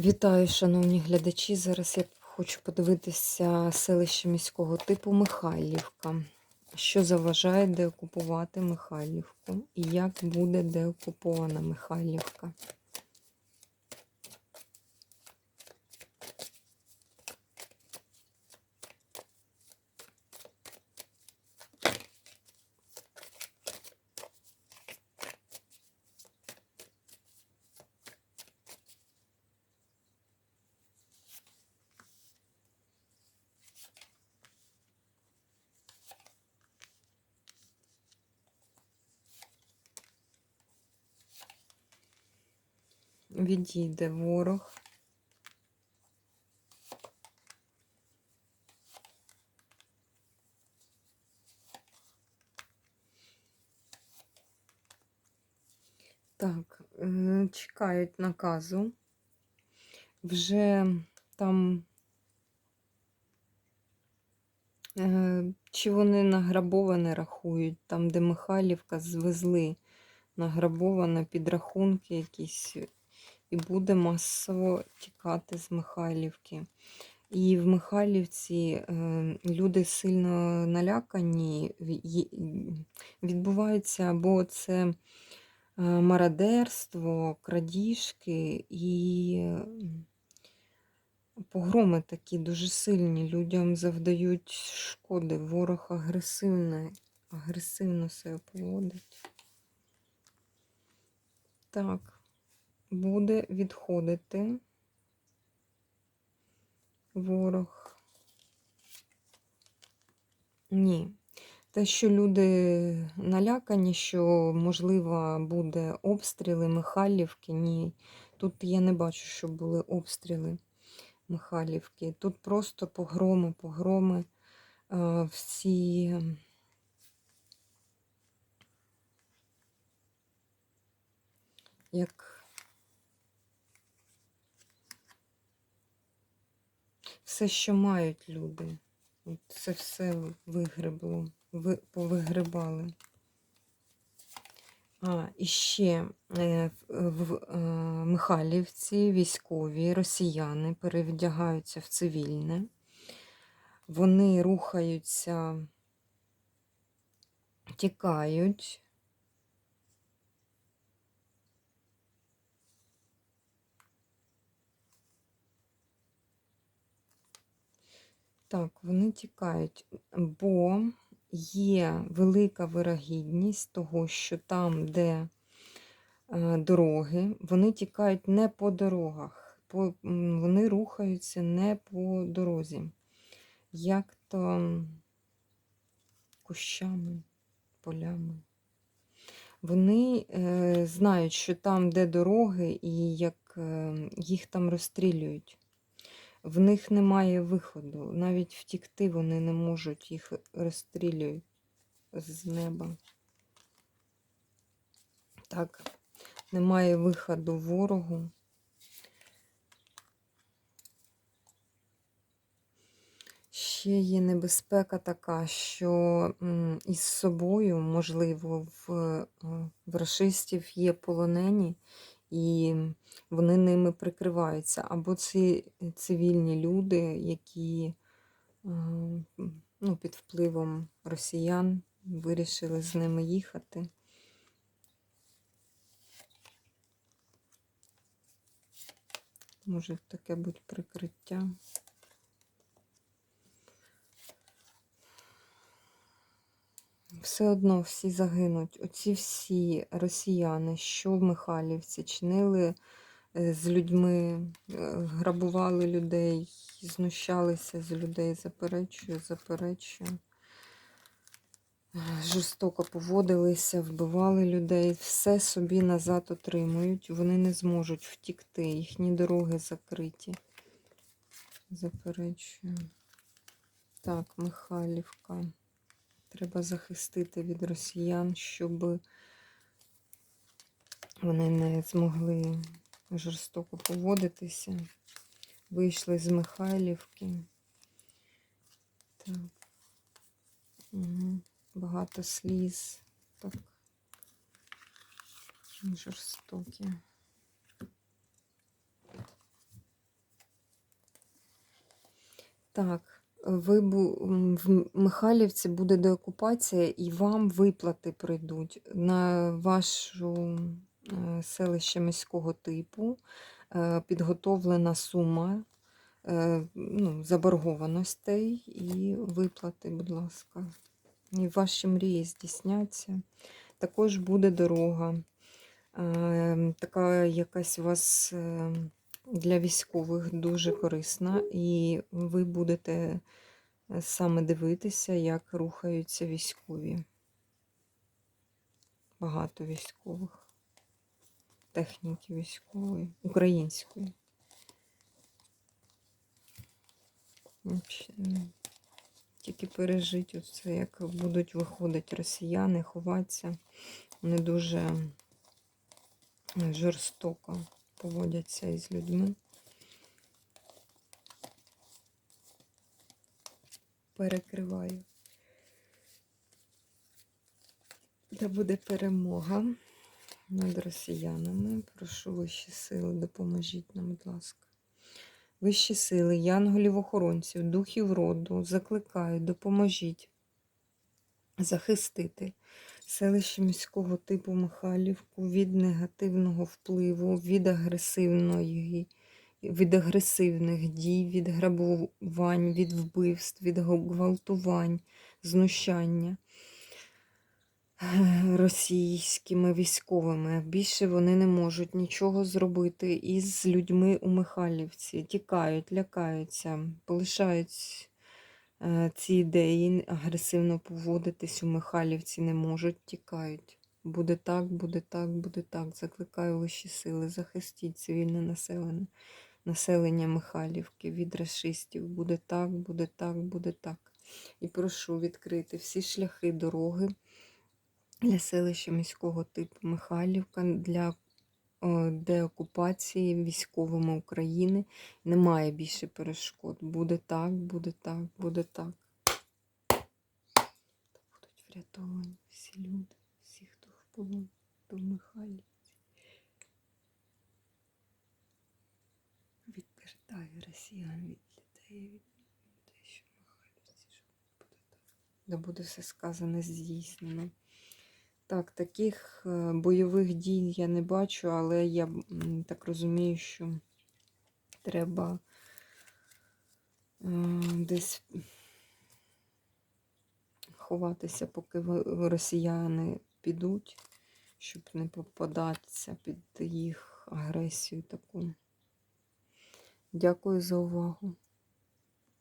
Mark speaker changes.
Speaker 1: Вітаю, шановні глядачі. Зараз я хочу подивитися селище міського типу Михайлівка. Що заважає деокупувати Михайлівку і як буде деокупована Михайлівка? Відійде ворог. Так, е, чекають наказу. Вже там, е, чи вони награбоване рахують, там, де Михайлівка звезли награбоване підрахунки якісь, і буде масово тікати з Михайлівки. І в Михайлівці е, люди сильно налякані, відбувається або це е, мародерство, крадіжки і погроми такі дуже сильні. Людям завдають шкоди. Ворог агресивно, агресивно себе поводить. Так, буде відходити ворог. Ні. Те, що люди налякані, що, можливо, буде обстріли Михайлівки, ні. Тут я не бачу, що були обстріли Михайлівки. Тут просто погроми, погроми. е, Всі як все, що мають люди. Це все вигребло, ви, повигребали. А, і ще е, в, в е, Михайлівці військові росіяни перевдягаються в цивільне. Вони рухаються, тікають. Так, вони тікають, бо є велика вирогідність того, що там, де е, дороги, вони тікають не по дорогах, по, вони рухаються не по дорозі, як то кущами, полями. Вони е, знають, що там, де дороги, і як е, їх там розстрілюють. В них немає виходу. Навіть втікти вони не можуть, їх розстрілюють з неба. Так, немає виходу ворогу. Ще є небезпека така, що із собою, можливо, в, е, в рашистів є полонені, і вони ними прикриваються. Або це цивільні люди, які е, ну, під впливом росіян вирішили з ними їхати. Може таке бути прикриття. Все одно всі загинуть. Оці всі росіяни, що в Михайлівці, чинили е, з людьми, е, грабували людей, знущалися з людей, заперечую, заперечую. Е, Жорстоко поводилися, вбивали людей, все собі назад отримують. Вони не зможуть втікти, їхні дороги закриті. Заперечую. Так, Михайлівка. Треба захистити від росіян, щоб вони не змогли жорстоко поводитися. Вийшли з Михайлівки. Так. Угу. Багато сліз. Так. Жорстокі. Так, ви в Михайлівці буде деокупація, і вам виплати прийдуть на вашу е, селище міського типу. е, Підготовлена сума е, ну, заборгованостей і виплати, будь ласка. І ваші мрії здійсняться. Також буде дорога. Така якась у вас для військових дуже корисна, і ви будете е, саме дивитися, як рухаються військові. Багато військових, техніки військової, української. Вообще, Тільки пережить оце, як будуть виходити росіяни, ховатися. Вони дуже жорстоко поводяться із людьми. Перекриваю. Та буде перемога над росіянами. Прошу вищі сили, допоможіть нам, будь ласка. Вищі сили, янголів-охоронців, духів роду, закликають, допоможіть захистити селище міського типу Михайлівку від негативного впливу, від агресивної, від агресивних дій, від грабувань, від вбивств, від гвалтувань, знущання е, російськими військовими. Більше вони не можуть нічого зробити із людьми у Михайлівці. Тікають, лякаються, полишають ці ідеї, агресивно поводитись у Михайлівці не можуть, тікають. Буде так, буде так, буде так. Закликаю вищі сили, захистіть цивільне населення, населення Михайлівки від расистів. Буде так, буде так, буде так. І прошу відкрити всі шляхи дороги для селища міського типу Михайлівка для е, деокупації військовими України. Немає більше перешкод. Буде так, буде так, буде так. Будуть врятовані всі люди, всі, хто в полоні, хто в. Відвертаю росіян від людей, від людей, що в Михайлівці, що буде так. Да буде все сказане здійснено. Так, таких е, бойових дій я не бачу, але я так розумію, що треба е, десь ховатися, поки росіяни підуть, щоб не попадатися під їх агресію таку. Дякую за увагу.